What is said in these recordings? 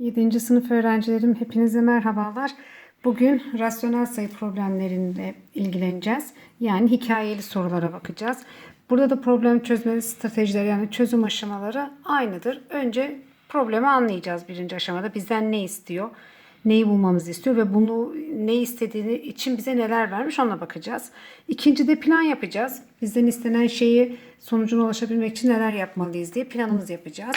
7. sınıf öğrencilerim hepinize merhabalar. Bugün rasyonel sayı problemleriyle ilgileneceğiz. Yani hikayeli sorulara bakacağız. Burada da problem çözme stratejileri yani çözüm aşamaları aynıdır. Önce problemi anlayacağız birinci aşamada. Bizden ne istiyor? Neyi bulmamızı istiyor ve bunu ne istediğini için bize neler vermiş ona bakacağız. İkincide plan yapacağız. Bizden istenen şeyi sonucuna ulaşabilmek için neler yapmalıyız diye planımızı yapacağız.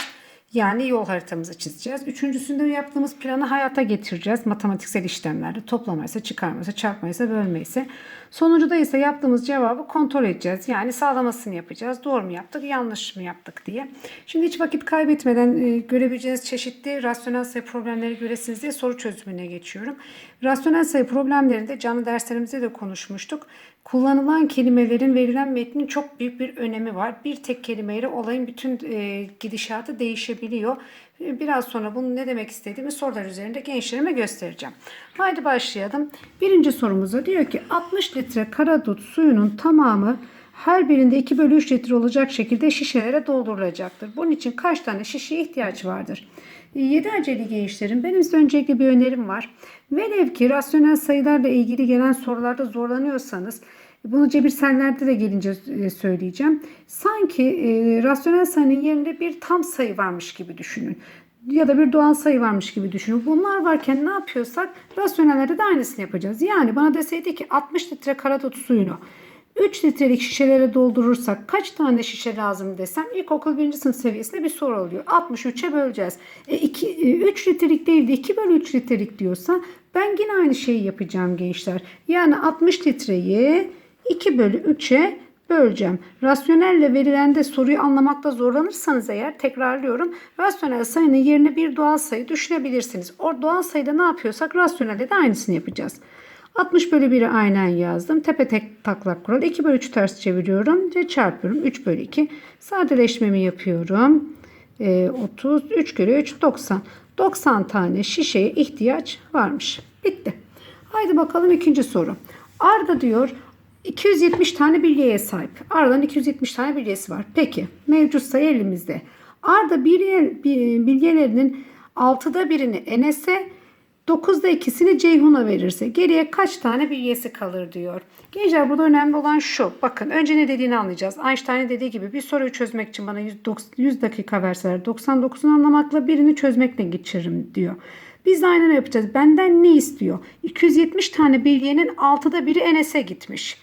Yani yol haritamızı çizeceğiz. Üçüncüsünde yaptığımız planı hayata getireceğiz. Matematiksel işlemlerde toplamaysa, çıkarmaysa, çarpmaysa, bölmeyse. Sonuncuda ise yaptığımız cevabı kontrol edeceğiz. Yani sağlamasını yapacağız. Doğru mu yaptık, yanlış mı yaptık diye. Şimdi hiç vakit kaybetmeden e, görebileceğiniz çeşitli rasyonel sayı problemleri göresiniz diye soru çözümüne geçiyorum. Rasyonel sayı problemlerinde canlı derslerimizde de konuşmuştuk. Kullanılan kelimelerin verilen metnin çok büyük bir önemi var. Bir tek kelimeyle olayın bütün e, gidişatı değişebiliyor. E, Biraz sonra bunun ne demek istediğimi sorular üzerinde gençlerime göstereceğim. Haydi başlayalım. Birinci sorumuzda diyor ki 60 litre karadut suyunun tamamı her birinde 2 bölü 3 litre olacak şekilde şişelere doldurulacaktır. Bunun için kaç tane şişeye ihtiyaç vardır? 7 aceli gençlerim benim size öncelikle bir önerim var. Velev ki rasyonel sayılarla ilgili gelen sorularda zorlanıyorsanız bunu cebirsellerde de gelince e, söyleyeceğim. Sanki e, rasyonel sayının yerinde bir tam sayı varmış gibi düşünün. Ya da bir doğal sayı varmış gibi düşünün. Bunlar varken ne yapıyorsak rasyonellerde de aynısını yapacağız. Yani bana deseydi ki 60 litre karadut suyunu 3 litrelik şişelere doldurursak kaç tane şişe lazım desem ilkokul 1. sınıf seviyesinde bir soru oluyor. 63'e böleceğiz. E, iki, e, 3 litrelik değil de 2 bölü 3 litrelik diyorsa ben yine aynı şeyi yapacağım gençler. Yani 60 litreyi 2 bölü 3'e böleceğim. Rasyonelle verilen de soruyu anlamakta zorlanırsanız eğer tekrarlıyorum. Rasyonel sayının yerine bir doğal sayı düşünebilirsiniz. O doğal sayıda ne yapıyorsak rasyonelde de aynısını yapacağız. 60 bölü 1'i aynen yazdım. Tepe tek taklak kural. 2 bölü 3'ü ters çeviriyorum ve çarpıyorum. 3 bölü 2. Sadeleşmemi yapıyorum. Ee, 30, 3 kere 3, 90. 90 tane şişeye ihtiyaç varmış. Bitti. Haydi bakalım ikinci soru. Arda diyor 270 tane bilyeye sahip. Arda'nın 270 tane bilyesi var. Peki mevcut sayı elimizde. Arda bilye, bi- bilyelerinin 6'da birini Enes'e 9'da ikisini Ceyhun'a verirse geriye kaç tane bilyesi kalır diyor. Gençler burada önemli olan şu. Bakın önce ne dediğini anlayacağız. Einstein'ın dediği gibi bir soruyu çözmek için bana 100, 100 dakika verseler 99'unu anlamakla birini çözmekle geçiririm diyor. Biz de aynen yapacağız. Benden ne istiyor? 270 tane bilyenin 6'da biri Enes'e gitmiş.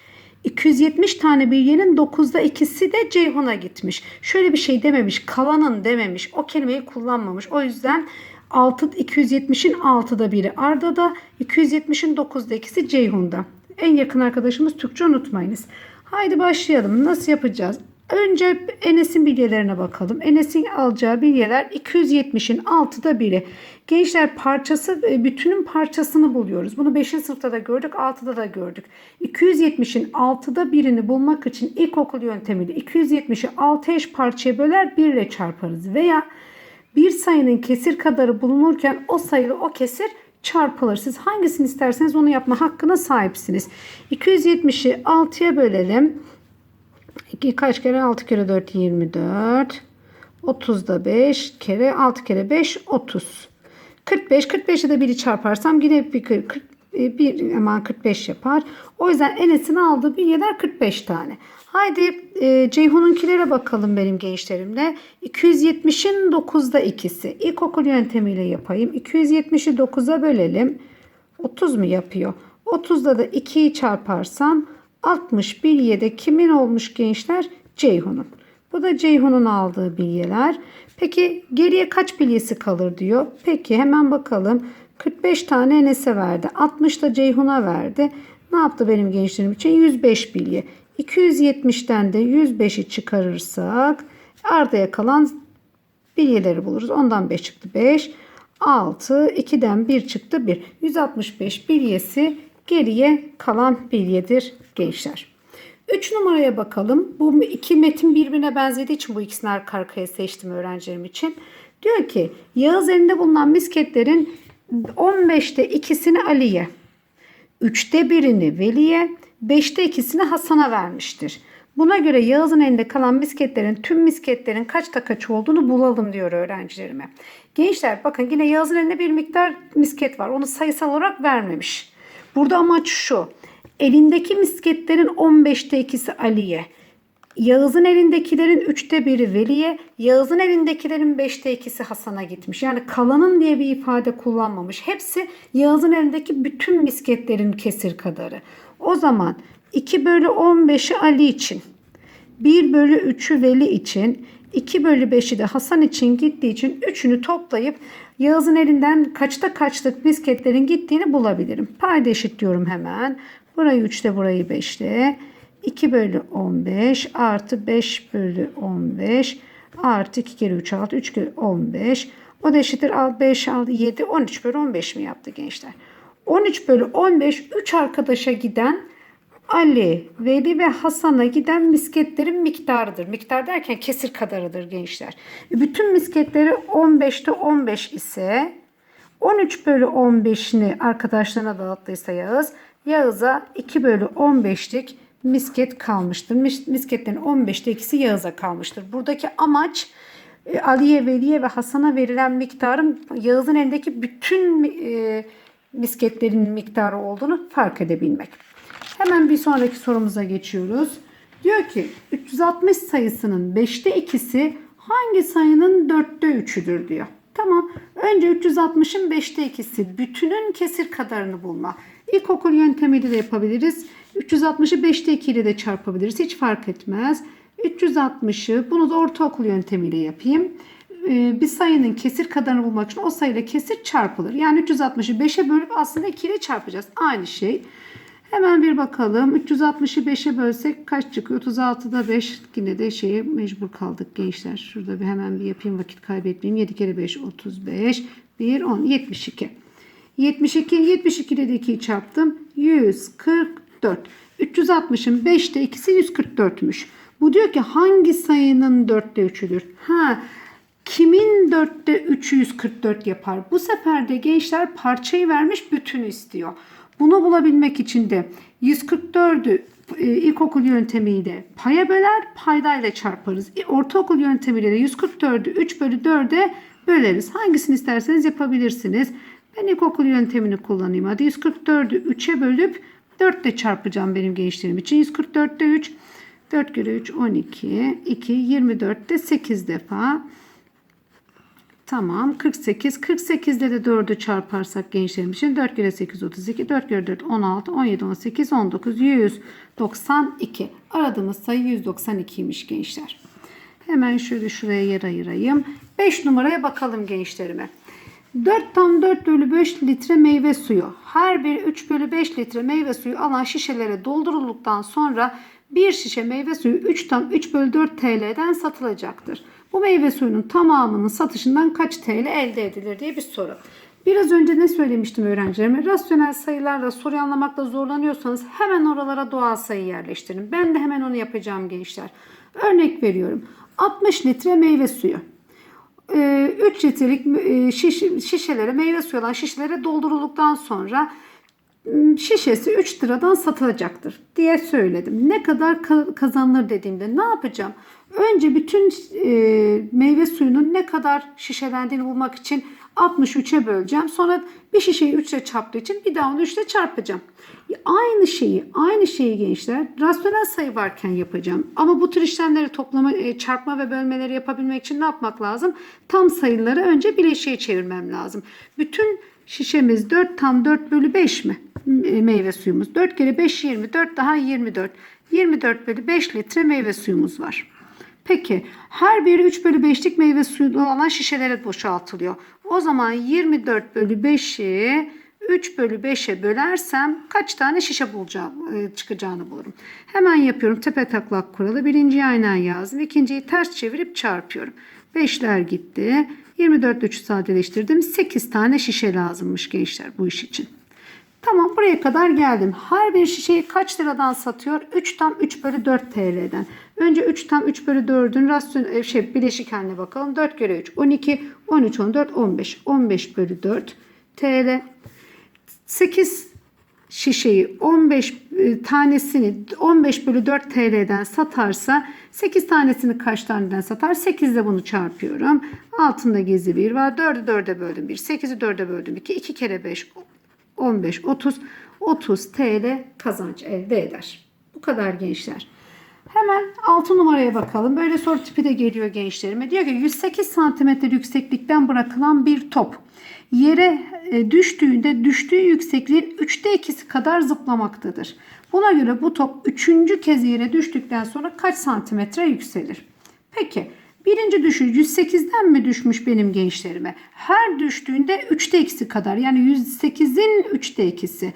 270 tane bilyenin 9'da ikisi de Ceyhun'a gitmiş. Şöyle bir şey dememiş. Kalanın dememiş. O kelimeyi kullanmamış. O yüzden 6 270'in 6'da biri Arda'da, 270'in 9'da ikisi Ceyhun'da. En yakın arkadaşımız Türkçe unutmayınız. Haydi başlayalım. Nasıl yapacağız? Önce Enes'in bilyelerine bakalım. Enes'in alacağı bilyeler 270'in 6'da biri. Gençler parçası, e, bütünün parçasını buluyoruz. Bunu 5. sınıfta da gördük, 6'da da gördük. 270'in 6'da birini bulmak için ilkokul yöntemiyle 270'i 6 eş parçaya böler 1 ile çarparız. Veya bir sayının kesir kadarı bulunurken o sayı o kesir çarpılır. Siz hangisini isterseniz onu yapma hakkına sahipsiniz. 270'i 6'ya bölelim. 2 kaç kere 6 kere 4 24. 30'da 5 kere 6 kere 5 30. 45 45'e de 1'i çarparsam yine bir 40 bir hemen 45 yapar. O yüzden Enes'in aldığı bilyeler 45 tane. Haydi e, Ceyhun'unkilere bakalım benim gençlerimle. 270'in 9'da ikisi. İlkokul yöntemiyle yapayım. 270'i 9'a bölelim. 30 mu yapıyor? 30'da da 2'yi çarparsam 60 bilyede kimin olmuş gençler? Ceyhun'un. Bu da Ceyhun'un aldığı bilyeler. Peki geriye kaç bilyesi kalır diyor. Peki hemen bakalım. 45 tane Enes'e verdi. 60 da Ceyhun'a verdi. Ne yaptı benim gençlerim için? 105 bilye. 270'ten de 105'i çıkarırsak Arda'ya kalan bilyeleri buluruz. Ondan 5 çıktı 5. 6, 2'den 1 çıktı 1. 165 bilyesi geriye kalan bilyedir gençler. 3 numaraya bakalım. Bu iki metin birbirine benzediği için bu ikisini arka arkaya seçtim öğrencilerim için. Diyor ki Yağız elinde bulunan misketlerin 15'te ikisini Ali'ye, 3'te birini Veli'ye, 5'te ikisini Hasan'a vermiştir. Buna göre Yağız'ın elinde kalan misketlerin tüm misketlerin kaçta kaç olduğunu bulalım diyor öğrencilerime. Gençler bakın yine Yağız'ın elinde bir miktar misket var. Onu sayısal olarak vermemiş. Burada amaç şu. Elindeki misketlerin 15'te ikisi Ali'ye. Yağız'ın elindekilerin üçte biri Veli'ye, Yağız'ın elindekilerin beşte ikisi Hasan'a gitmiş. Yani kalanın diye bir ifade kullanmamış. Hepsi Yağız'ın elindeki bütün misketlerin kesir kadarı. O zaman 2 bölü 15'i Ali için, 1 bölü 3'ü Veli için, 2 bölü 5'i de Hasan için gittiği için üçünü toplayıp Yağız'ın elinden kaçta kaçlık misketlerin gittiğini bulabilirim. Payda eşitliyorum hemen. Burayı 3'te burayı 5'te. 2 bölü 15 artı 5 bölü 15 artı 2 kere 3 6 3 kere 15 o da eşittir al 5 6 7 13 bölü 15 mi yaptı gençler? 13 bölü 15 3 arkadaşa giden Ali, Veli ve Hasan'a giden misketlerin miktarıdır. Miktar derken kesir kadarıdır gençler. Bütün misketleri 15'te 15 ise 13 bölü 15'ini arkadaşlarına dağıttıysa Yağız, Yağız'a 2 bölü 15'lik misket kalmıştır. Mis- Misketlerin 15'te ikisi Yağız'a kalmıştır. Buradaki amaç e, Ali'ye, Veli'ye ve Hasan'a verilen miktarın Yağız'ın elindeki bütün e, misketlerin miktarı olduğunu fark edebilmek. Hemen bir sonraki sorumuza geçiyoruz. Diyor ki 360 sayısının 5'te ikisi hangi sayının 4'te 3'üdür diyor. Tamam. Önce 360'ın 5'te ikisi bütünün kesir kadarını bulma. İlkokul yöntemiyle de yapabiliriz. 360'ı 5'te 2 ile de çarpabiliriz. Hiç fark etmez. 360'ı bunu da ortaokul yöntemiyle yapayım. Ee, bir sayının kesir kadarını bulmak için o sayıyla kesir çarpılır. Yani 360'ı 5'e bölüp aslında 2 ile çarpacağız. Aynı şey. Hemen bir bakalım. 360'ı 5'e bölsek kaç çıkıyor? 36'da 5 yine de şeye mecbur kaldık gençler. Şurada bir hemen bir yapayım vakit kaybetmeyeyim. 7 kere 5 35 1 10 72. 72 72 ile de 2'yi çarptım. 144. 360'ın 5'te ikisi 144'müş. Bu diyor ki hangi sayının 4'te 3'üdür? Ha kimin 4'te 3'ü 144 yapar? Bu sefer de gençler parçayı vermiş bütünü istiyor. Bunu bulabilmek için de 144'ü e, ilkokul yöntemiyle paya böler, paydayla çarparız. E, Ortaokul yöntemiyle de 144'ü 3 bölü 4'e böleriz. Hangisini isterseniz yapabilirsiniz. Ben ilkokul yöntemini kullanayım. Hadi 144'ü 3'e bölüp 4 ile çarpacağım benim gençlerim için. 144'te 3, 4 kere 3 12, 2, 24'te 8 defa. Tamam 48. 48 ile de 4'ü çarparsak gençlerim için 4 kere 8 32. 4 kere 4 16. 17 18 19 192. Aradığımız sayı 192'ymiş gençler. Hemen şöyle şuraya yer ayırayım. 5 numaraya bakalım gençlerime. 4 tam 4 bölü 5 litre meyve suyu. Her bir 3 bölü 5 litre meyve suyu alan şişelere doldurulduktan sonra bir şişe meyve suyu 3 tam 3 bölü 4 TL'den satılacaktır. Bu meyve suyunun tamamının satışından kaç TL elde edilir diye bir soru. Biraz önce ne söylemiştim öğrencilerime? Rasyonel sayılarla soruyu anlamakta zorlanıyorsanız hemen oralara doğal sayı yerleştirin. Ben de hemen onu yapacağım gençler. Örnek veriyorum. 60 litre meyve suyu. 3 litrelik e, şiş- şişelere meyve suyu olan şişelere doldurulduktan sonra şişesi 3 liradan satılacaktır diye söyledim. Ne kadar ka- kazanılır dediğimde ne yapacağım? Önce bütün e, meyve suyunun ne kadar şişelendiğini bulmak için 63'e böleceğim. Sonra bir şişeyi 3 ile çarptığı için bir daha onu 3 ile çarpacağım. Aynı şeyi, aynı şeyi gençler rasyonel sayı varken yapacağım. Ama bu tür işlemleri toplama, e, çarpma ve bölmeleri yapabilmek için ne yapmak lazım? Tam sayıları önce bileşiğe çevirmem lazım. Bütün şişemiz 4 tam 4 bölü 5 mi? Meyve suyumuz. 4 kere 5 24 daha 24. 24 bölü 5 litre meyve suyumuz var. Peki her biri 3 bölü 5'lik meyve suyu olan şişelere boşaltılıyor. O zaman 24 bölü 5'i 3 bölü 5'e bölersem kaç tane şişe bulacağım, e, çıkacağını bulurum. Hemen yapıyorum tepe taklak kuralı. Birinciyi aynen yazdım. ikinciyi ters çevirip çarpıyorum. 5'ler gitti. 24 3'ü sadeleştirdim. 8 tane şişe lazımmış gençler bu iş için. Tamam buraya kadar geldim. Her bir şişeyi kaç liradan satıyor? 3 tam 3 bölü 4 TL'den. Önce 3 tam 3 bölü 4'ün rasyon, e, şey, bileşik haline bakalım. 4 kere 3 12, 13, 14, 15. 15 bölü 4 TL. 8 şişeyi 15 e, tanesini 15 bölü 4 TL'den satarsa 8 tanesini kaç taneden satar? 8 ile bunu çarpıyorum. Altında gizli bir var. 4'ü 4'e böldüm 1. 8'i 4'e böldüm 2. 2 kere 5 15 30 30 TL kazanç elde eder. Bu kadar gençler. Hemen 6 numaraya bakalım. Böyle soru tipi de geliyor gençlerime. Diyor ki 108 santimetre yükseklikten bırakılan bir top yere e, düştüğünde düştüğü yüksekliğin 3'te 2'si kadar zıplamaktadır. Buna göre bu top 3. kez yere düştükten sonra kaç santimetre yükselir? Peki birinci düşüş 108'den mi düşmüş benim gençlerime? Her düştüğünde 3'te 2'si kadar yani 108'in 3'te 2'si.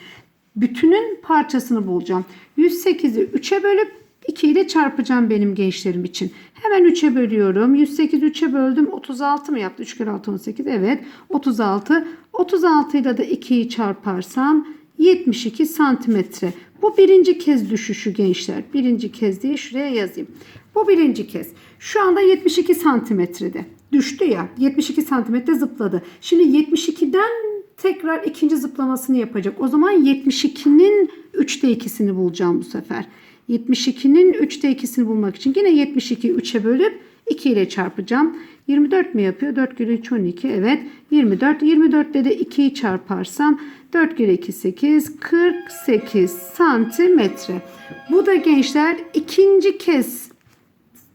Bütünün parçasını bulacağım. 108'i 3'e bölüp 2 ile çarpacağım benim gençlerim için. Hemen 3'e bölüyorum. 108 3'e böldüm. 36 mı yaptı? 3 kere 6 18. Evet. 36. 36 ile de 2'yi çarparsam 72 santimetre. Bu birinci kez düşüşü gençler. Birinci kez diye şuraya yazayım. Bu birinci kez. Şu anda 72 santimetrede. Düştü ya. 72 santimetre zıpladı. Şimdi 72'den tekrar ikinci zıplamasını yapacak. O zaman 72'nin 3'te 2'sini bulacağım bu sefer. 72'nin 3'te 2'sini bulmak için yine 72'yi 3'e bölüp 2 ile çarpacağım. 24 mi yapıyor? 4 kere 3 12. Evet. 24. 24 ile de 2'yi çarparsam 4 kere 2 8. 48 santimetre. Bu da gençler ikinci kez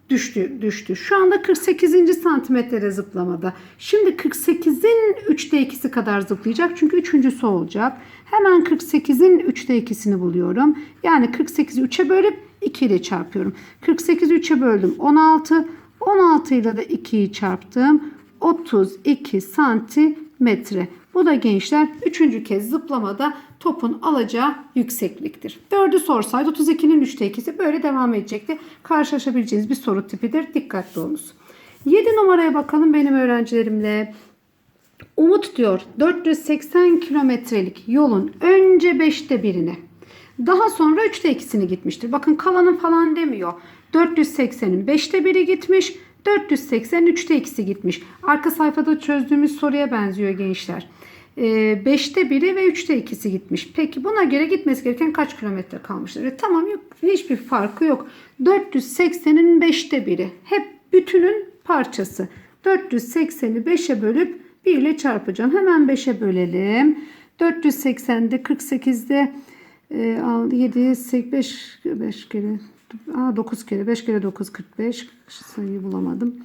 düştü, düştü. Şu anda 48. santimetrede zıplamada. Şimdi 48'in 3'te 2'si kadar zıplayacak. Çünkü üçüncüsü olacak. Hemen 48'in 3'te 2'sini buluyorum. Yani 48'i 3'e bölüp 2 ile çarpıyorum. 48'i 3'e böldüm 16. 16 ile de 2'yi çarptım. 32 santimetre. Bu da gençler 3. kez zıplamada topun alacağı yüksekliktir. 4'ü sorsaydı 32'nin 3'te 2'si böyle devam edecekti. Karşılaşabileceğiniz bir soru tipidir. Dikkatli olunuz. 7 numaraya bakalım benim öğrencilerimle. Umut diyor 480 kilometrelik yolun önce 5'te birini daha sonra 3'te 2'sini gitmiştir. Bakın kalanın falan demiyor. 480'in 5'te biri gitmiş. 480'in 3'te 2'si gitmiş. Arka sayfada çözdüğümüz soruya benziyor gençler. 5'te biri ve 3'te 2'si gitmiş. Peki buna göre gitmesi gereken kaç kilometre kalmıştır? E, tamam yok hiçbir farkı yok. 480'in 5'te biri. Hep bütünün parçası. 480'i 5'e bölüp 1 ile çarpacağım. Hemen 5'e bölelim. 480'de 48'de 7, 8, 5, 5 kere Aa, 9 kere 5 kere 9 45 sayıyı bulamadım.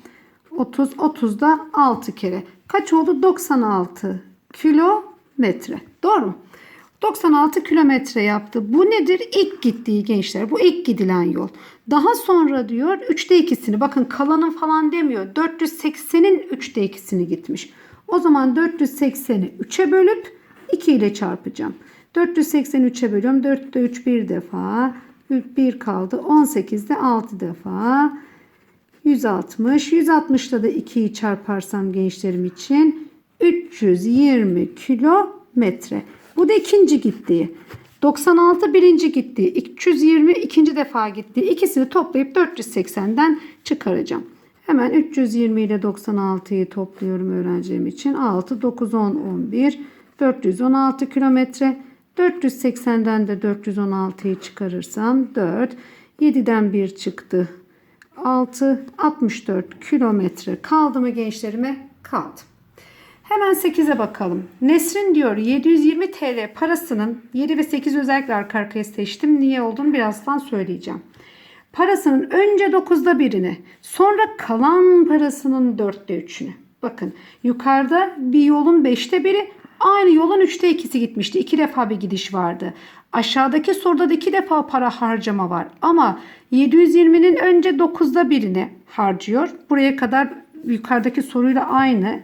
30 30 da 6 kere. Kaç oldu? 96 kilometre. Doğru mu? 96 kilometre yaptı. Bu nedir? İlk gittiği gençler. Bu ilk gidilen yol. Daha sonra diyor 3'te 2'sini. Bakın kalanın falan demiyor. 480'in 3'te 2'sini gitmiş. O zaman 480'i 3'e bölüp 2 ile çarpacağım. 483'e bölüyorum. 4'te 3 bir defa. 1 kaldı. 18'de 6 defa. 160. 160'da da 2'yi çarparsam gençlerim için 320 kilometre. Bu da ikinci gittiği. 96 birinci gitti. 320 ikinci defa gitti. İkisini toplayıp 480'den çıkaracağım. Hemen 320 ile 96'yı topluyorum öğrencilerim için. 6, 9, 10, 11, 416 kilometre. 480'den de 416'yı çıkarırsam 4. 7'den 1 çıktı. 6, 64 kilometre kaldı mı gençlerime? Kaldı. Hemen 8'e bakalım. Nesrin diyor 720 TL parasının 7 ve 8 özellikle arka arkaya seçtim. Niye olduğunu birazdan söyleyeceğim. Parasının önce 9'da birini sonra kalan parasının 4'te 3'ünü. Bakın yukarıda bir yolun 5'te biri aynı yolun 3'te 2'si gitmişti. 2 defa bir gidiş vardı. Aşağıdaki soruda da 2 defa para harcama var. Ama 720'nin önce 9'da birini harcıyor. Buraya kadar yukarıdaki soruyla aynı.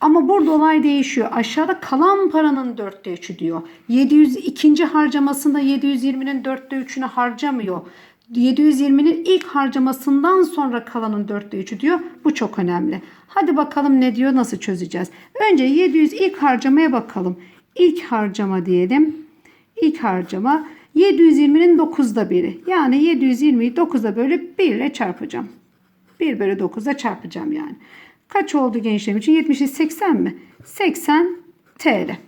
Ama burada olay değişiyor. Aşağıda kalan paranın dörtte üçü diyor. 702. harcamasında 720'nin dörtte üçünü harcamıyor. 720'nin ilk harcamasından sonra kalanın dörtte üçü diyor. Bu çok önemli. Hadi bakalım ne diyor nasıl çözeceğiz. Önce 700 ilk harcamaya bakalım. İlk harcama diyelim. İlk harcama 720'nin 9'da biri. Yani 720'yi 9'a bölüp 1 ile çarpacağım. 1 bölü 9'a çarpacağım yani. Kaç oldu gençlerim için? 70'i 80 mi? 80 TL.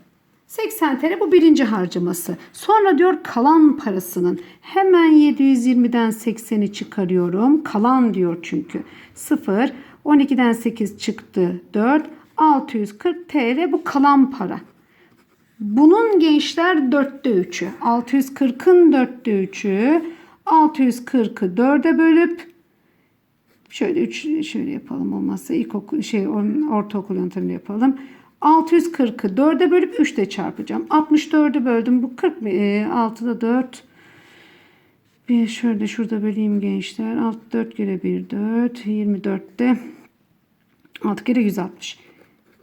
80 TL bu birinci harcaması. Sonra diyor kalan parasının. Hemen 720'den 80'i çıkarıyorum. Kalan diyor çünkü. 0. 12'den 8 çıktı. 4. 640 TL bu kalan para. Bunun gençler dörtte üçü. 640'ın dörtte üçü. 640'ı dörde bölüp şöyle üç şöyle yapalım olmazsa ilkokul şey or- ortaokul yöntemini yapalım. 640'ı 4'e bölüp 3 ile çarpacağım. 64'ü böldüm. Bu 40 e, 6'da 4. Bir şöyle şurada böleyim gençler. 6 4 kere 1 4. 24'te 6 kere 160.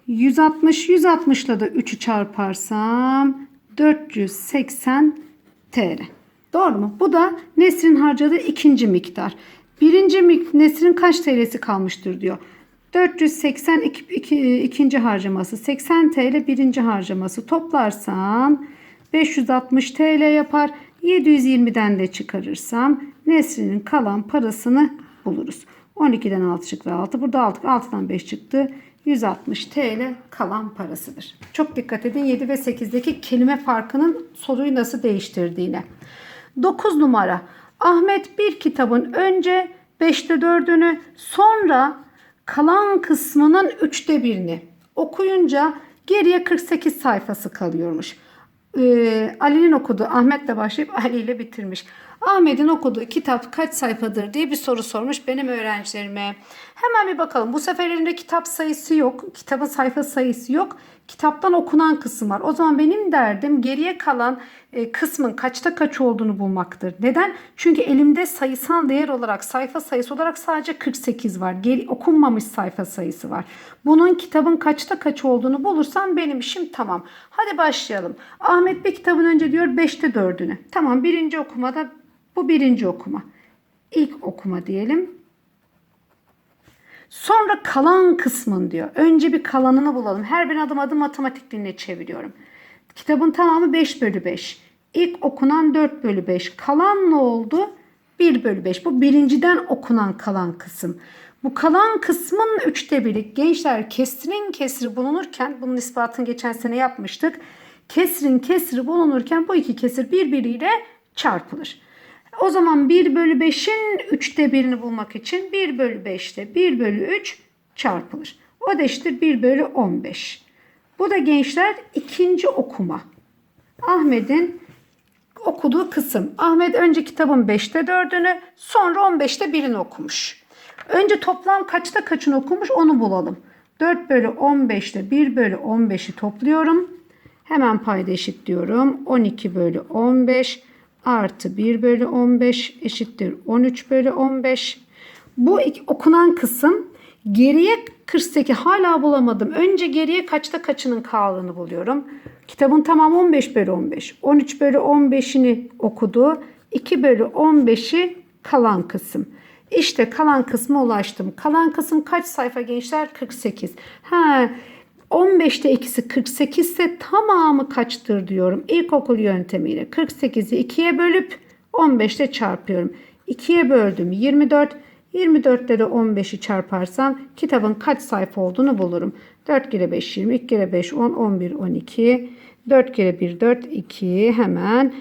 160 160 ile de 3'ü çarparsam 480 TL. Doğru mu? Bu da Nesrin harcadığı ikinci miktar. Birinci Nesrin kaç TL'si kalmıştır diyor. 480 iki, iki- ikinci harcaması, 80 TL birinci harcaması toplarsam 560 TL yapar. 720'den de çıkarırsam Nesrin'in kalan parasını buluruz. 12'den 6 çıktı 6. Burada 6, 6'dan 5 çıktı. 160 TL kalan parasıdır. Çok dikkat edin 7 ve 8'deki kelime farkının soruyu nasıl değiştirdiğine. 9 numara. Ahmet bir kitabın önce 5'te 4'ünü sonra kalan kısmının 3'te birini okuyunca geriye 48 sayfası kalıyormuş. Ee, Ali'nin okuduğu Ahmet'le başlayıp Ali ile bitirmiş. Ahmet'in okuduğu kitap kaç sayfadır diye bir soru sormuş benim öğrencilerime. Hemen bir bakalım. Bu sefer elimde kitap sayısı yok. Kitabın sayfa sayısı yok. Kitaptan okunan kısım var. O zaman benim derdim geriye kalan e, kısmın kaçta kaç olduğunu bulmaktır. Neden? Çünkü elimde sayısal değer olarak sayfa sayısı olarak sadece 48 var. Geri, okunmamış sayfa sayısı var. Bunun kitabın kaçta kaç olduğunu bulursam benim işim tamam. Hadi başlayalım. Ahmet bir kitabın önce diyor 5'te 4'ünü. Tamam birinci okumada bu birinci okuma. İlk okuma diyelim. Sonra kalan kısmın diyor. Önce bir kalanını bulalım. Her bir adım adım matematik diline çeviriyorum. Kitabın tamamı 5 bölü 5. İlk okunan 4 bölü 5. Kalan ne oldu? 1 bölü 5. Bu birinciden okunan kalan kısım. Bu kalan kısmın üçte biri. Gençler kesrin kesri bulunurken, bunun ispatını geçen sene yapmıştık. Kesrin kesri bulunurken bu iki kesir birbiriyle çarpılır. O zaman 1 bölü 5'in 3'te birini bulmak için 1 bölü 5'te 1 bölü 3 çarpılır. O da eşittir 1 bölü 15. Bu da gençler ikinci okuma. Ahmet'in okuduğu kısım. Ahmet önce kitabın 5'te 4'ünü sonra 15'te 1'ini okumuş. Önce toplam kaçta kaçını okumuş onu bulalım. 4 bölü 15'te 1 bölü 15'i topluyorum. Hemen payda eşitliyorum. 12 bölü 15 artı 1 bölü 15 eşittir 13 bölü 15. Bu iki- okunan kısım geriye 48 hala bulamadım. Önce geriye kaçta kaçının kaldığını buluyorum. Kitabın tamamı 15 bölü 15. 13 bölü 15'ini okudu. 2 bölü 15'i kalan kısım. İşte kalan kısma ulaştım. Kalan kısım kaç sayfa gençler? 48. Ha, 15'te ikisi 48 ise tamamı kaçtır diyorum. İlkokul yöntemiyle 48'i 2'ye bölüp 15'te çarpıyorum. 2'ye böldüm 24. 24'te de 15'i çarparsam kitabın kaç sayfa olduğunu bulurum. 4 kere 5 20, 2 kere 5 10, 11, 12. 4 kere 1 4, 2 hemen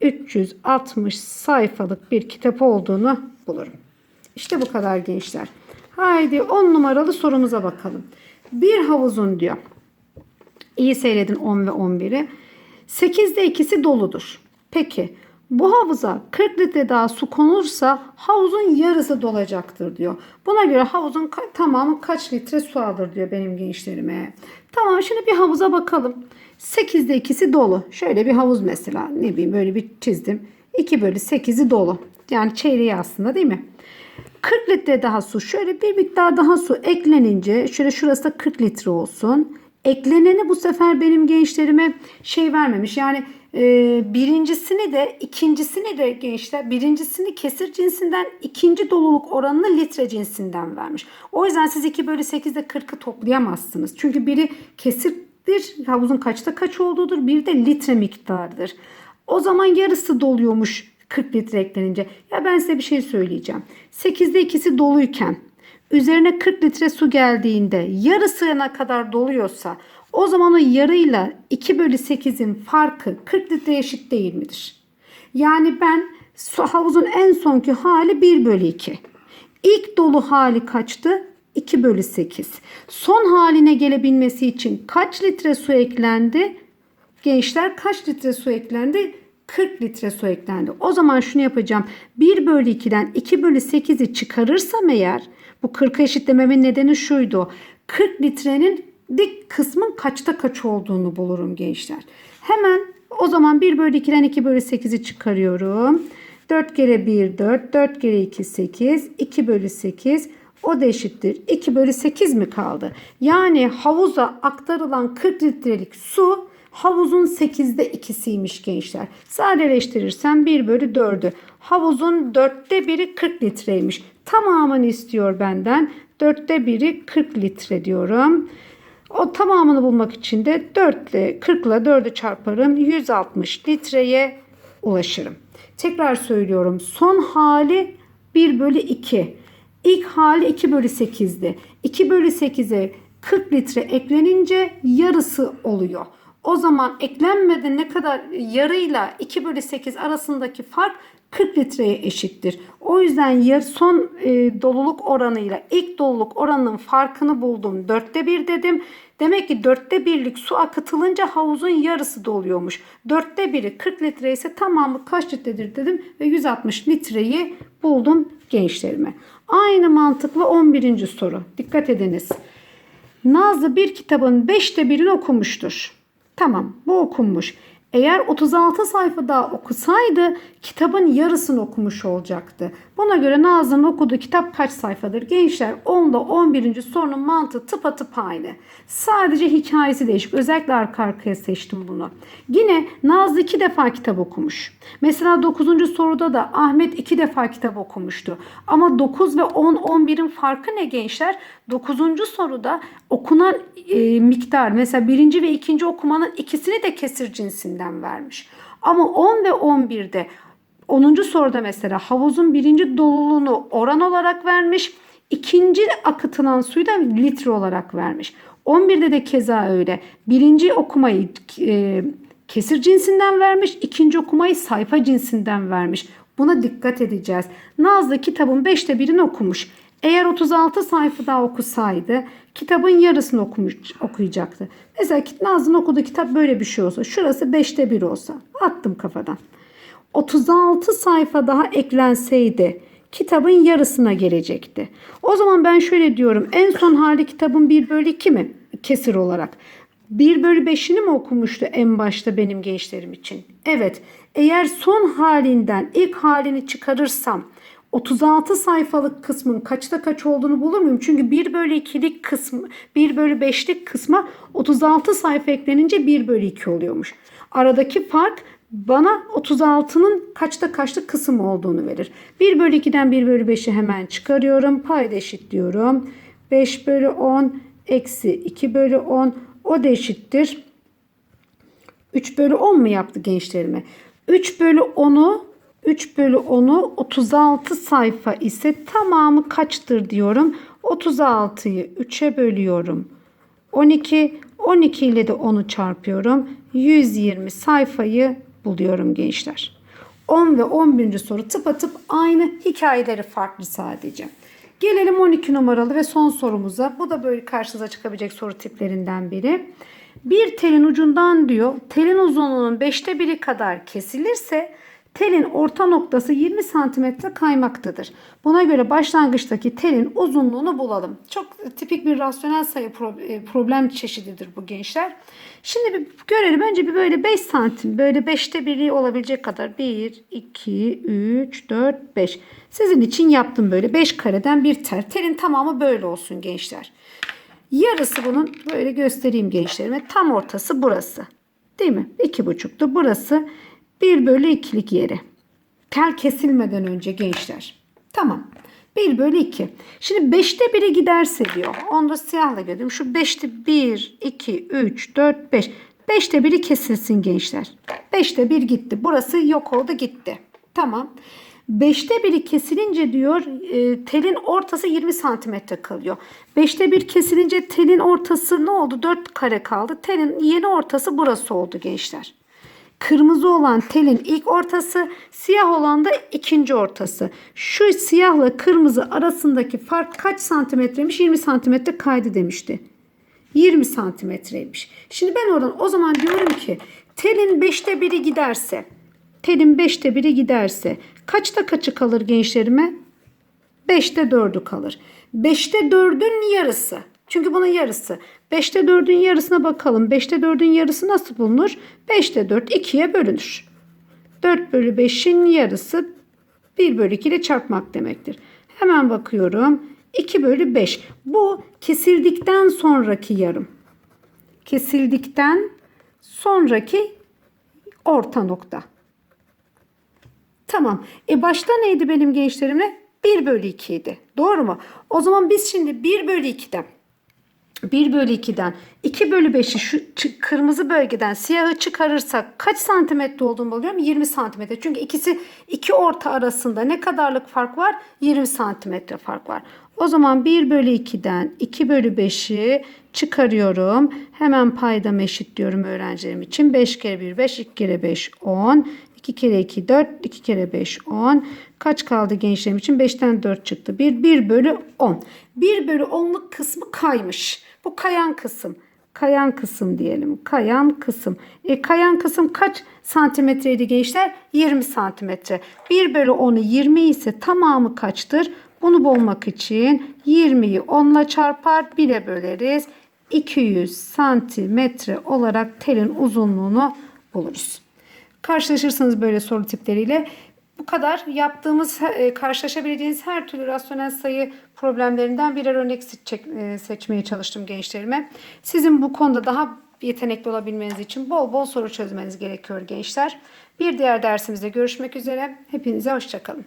360 sayfalık bir kitap olduğunu bulurum. İşte bu kadar gençler. Haydi 10 numaralı sorumuza bakalım. Bir havuzun diyor. İyi seyredin 10 ve 11'i. 8'de ikisi doludur. Peki bu havuza 40 litre daha su konursa havuzun yarısı dolacaktır diyor. Buna göre havuzun ka- tamamı kaç litre su alır diyor benim gençlerime. Tamam şimdi bir havuza bakalım. 8'de ikisi dolu. Şöyle bir havuz mesela ne bileyim böyle bir çizdim. 2 bölü 8'i dolu. Yani çeyreği aslında değil mi? 40 litre daha su. Şöyle bir miktar daha su eklenince şöyle şurası da 40 litre olsun. Ekleneni bu sefer benim gençlerime şey vermemiş. Yani e, birincisini de ikincisini de gençler birincisini kesir cinsinden ikinci doluluk oranını litre cinsinden vermiş. O yüzden siz 2 bölü 8'de 40'ı toplayamazsınız. Çünkü biri kesirdir havuzun kaçta kaç olduğudur bir de litre miktarıdır. O zaman yarısı doluyormuş 40 litre eklenince. Ya ben size bir şey söyleyeceğim. 8'de ikisi doluyken üzerine 40 litre su geldiğinde yarısına kadar doluyorsa O zaman o yarıyla 2 bölü 8'in farkı 40 litre eşit değil midir? Yani ben su havuzun en sonki hali 1 bölü 2. İlk dolu hali kaçtı? 2 bölü 8. Son haline gelebilmesi için kaç litre su eklendi? Gençler kaç litre su eklendi? 40 litre su eklendi. O zaman şunu yapacağım. 1 bölü 2'den 2 bölü 8'i çıkarırsam eğer bu 40'a eşitlememin nedeni şuydu. 40 litrenin dik kısmın kaçta kaç olduğunu bulurum gençler. Hemen o zaman 1 bölü 2'den 2 bölü 8'i çıkarıyorum. 4 kere 1 4, 4 kere 2 8, 2 bölü 8 o da eşittir. 2 bölü 8 mi kaldı? Yani havuza aktarılan 40 litrelik su havuzun 8'de 2'siymiş gençler. Sadeleştirirsem 1 bölü 4'ü. Havuzun 4'te 1'i 40 litreymiş. Tamamını istiyor benden. 4'te 1'i 40 litre diyorum. O tamamını bulmak için de 4 ile 40 ile 4'ü çarparım. 160 litreye ulaşırım. Tekrar söylüyorum. Son hali 1 bölü 2. İlk hali 2 bölü 8'di. 2 bölü 8'e 40 litre eklenince yarısı oluyor. O zaman eklenmeden ne kadar yarıyla 2 bölü 8 arasındaki fark 40 litreye eşittir. O yüzden yar, son e, doluluk oranıyla ilk doluluk oranının farkını buldum. Dörtte bir dedim. Demek ki dörtte birlik su akıtılınca havuzun yarısı doluyormuş. Dörtte biri 40 litre ise tamamı kaç litredir dedim ve 160 litreyi buldum gençlerime. Aynı mantıkla 11. soru. Dikkat ediniz. Nazlı bir kitabın 5'te birini okumuştur. Tamam bu okunmuş. Eğer 36 sayfa daha okusaydı kitabın yarısını okumuş olacaktı. Buna göre Nazlı'nın okuduğu kitap kaç sayfadır? Gençler 10 ile 11. sorunun mantığı tıpatıp aynı. Sadece hikayesi değişik. Özellikle arka arkaya seçtim bunu. Yine Nazlı 2 defa kitap okumuş. Mesela 9. soruda da Ahmet 2 defa kitap okumuştu. Ama 9 ve 10, 11'in farkı ne gençler? 9. soruda okunan e, miktar mesela birinci ve ikinci okumanın ikisini de kesir cinsinden vermiş. Ama 10 ve 11'de 10. soruda mesela havuzun birinci doluluğunu oran olarak vermiş. ikinci akıtılan suyu da litre olarak vermiş. 11'de de keza öyle. Birinci okumayı e, kesir cinsinden vermiş. ikinci okumayı sayfa cinsinden vermiş. Buna dikkat edeceğiz. Nazlı kitabın 5'te birini okumuş. Eğer 36 sayfa daha okusaydı kitabın yarısını okumuş, okuyacaktı. Mesela Nazlı'nın okuduğu kitap böyle bir şey olsa. Şurası 5'te 1 olsa. Attım kafadan. 36 sayfa daha eklenseydi kitabın yarısına gelecekti. O zaman ben şöyle diyorum. En son hali kitabın 1 bölü 2 mi? Kesir olarak. 1 bölü 5'ini mi okumuştu en başta benim gençlerim için? Evet. Eğer son halinden ilk halini çıkarırsam 36 sayfalık kısmın kaçta kaç olduğunu bulur muyum? Çünkü 1 bölü 2'lik kısmı 1 bölü 5'lik kısma 36 sayfa eklenince 1 bölü 2 oluyormuş. Aradaki fark bana 36'nın kaçta kaçlık kısım olduğunu verir. 1 bölü 2'den 1 bölü 5'i hemen çıkarıyorum. Payda eşitliyorum. 5 bölü 10 eksi 2 bölü 10 o da eşittir. 3 bölü 10 mu yaptı gençlerime? 3 bölü 10'u 3 bölü 10'u 36 sayfa ise tamamı kaçtır diyorum. 36'yı 3'e bölüyorum. 12, 12 ile de 10'u çarpıyorum. 120 sayfayı buluyorum gençler. 10 ve 11. soru tıpatıp aynı hikayeleri farklı sadece. Gelelim 12 numaralı ve son sorumuza. Bu da böyle karşınıza çıkabilecek soru tiplerinden biri. Bir telin ucundan diyor telin uzunluğunun 5'te biri kadar kesilirse telin orta noktası 20 cm kaymaktadır. Buna göre başlangıçtaki telin uzunluğunu bulalım. Çok tipik bir rasyonel sayı e, problem çeşididir bu gençler. Şimdi bir görelim. Önce bir böyle 5 santim, böyle 5'te biri olabilecek kadar. 1, 2, 3, 4, 5. Sizin için yaptım böyle 5 kareden bir tel. Telin tamamı böyle olsun gençler. Yarısı bunun böyle göstereyim gençlerime. Tam ortası burası. Değil mi? 2,5'tu. Burası 1 bölü 2'lik yeri. Tel kesilmeden önce gençler. Tamam. 1 bölü 2. Şimdi 5'te 1'e giderse diyor. Onu da siyahla gördüm. Şu 5'te 1, 2, 3, 4, 5. 5'te 1'i kesilsin gençler. 5'te 1 gitti. Burası yok oldu gitti. Tamam. Beşte biri kesilince diyor e, telin ortası 20 santimetre kalıyor. Beşte bir kesilince telin ortası ne oldu? 4 kare kaldı. Telin yeni ortası burası oldu gençler. Kırmızı olan telin ilk ortası, siyah olan da ikinci ortası. Şu siyahla kırmızı arasındaki fark kaç santimetreymiş? 20 santimetre kaydı demişti. 20 santimetreymiş. Şimdi ben oradan o zaman diyorum ki telin 5'te biri giderse telin 5'te biri giderse kaçta kaçı kalır gençlerime? 5'te 4'ü kalır. 5'te 4'ün yarısı. Çünkü bunun yarısı. 5'te 4'ün yarısına bakalım. 5'te 4'ün yarısı nasıl bulunur? 5'te 4 2'ye bölünür. 4 bölü 5'in yarısı 1 bölü 2 ile çarpmak demektir. Hemen bakıyorum. 2 bölü 5. Bu kesildikten sonraki yarım. Kesildikten sonraki orta nokta. Tamam. E başta neydi benim gençlerimle? 1 bölü 2 idi. Doğru mu? O zaman biz şimdi 1 bölü 2'den 1 bölü 2'den 2 bölü 5'i şu kırmızı bölgeden siyahı çıkarırsak kaç santimetre olduğunu buluyorum? 20 santimetre. Çünkü ikisi iki orta arasında ne kadarlık fark var? 20 santimetre fark var. O zaman 1 bölü 2'den 2 bölü 5'i çıkarıyorum. Hemen paydam eşitliyorum öğrencilerim için. 5 kere 1 5, 2 kere 5 10. 2 kere 2 4, 2 kere 5 10. Kaç kaldı gençlerim için? 5'ten 4 çıktı. 1, 1 bölü 10. 1 bölü 10'luk kısmı kaymış. Bu kayan kısım. Kayan kısım diyelim. Kayan kısım. E, kayan kısım kaç santimetreydi gençler? 20 santimetre. 1 bölü 10'u 20 ise tamamı kaçtır? Bunu bulmak için 20'yi 10 ile çarpar 1'e böleriz. 200 santimetre olarak telin uzunluğunu buluruz. Karşılaşırsanız böyle soru tipleriyle bu kadar yaptığımız, e, karşılaşabileceğiniz her türlü rasyonel sayı problemlerinden birer örnek e, seçmeye çalıştım gençlerime. Sizin bu konuda daha yetenekli olabilmeniz için bol bol soru çözmeniz gerekiyor gençler. Bir diğer dersimizde görüşmek üzere. Hepinize hoşçakalın.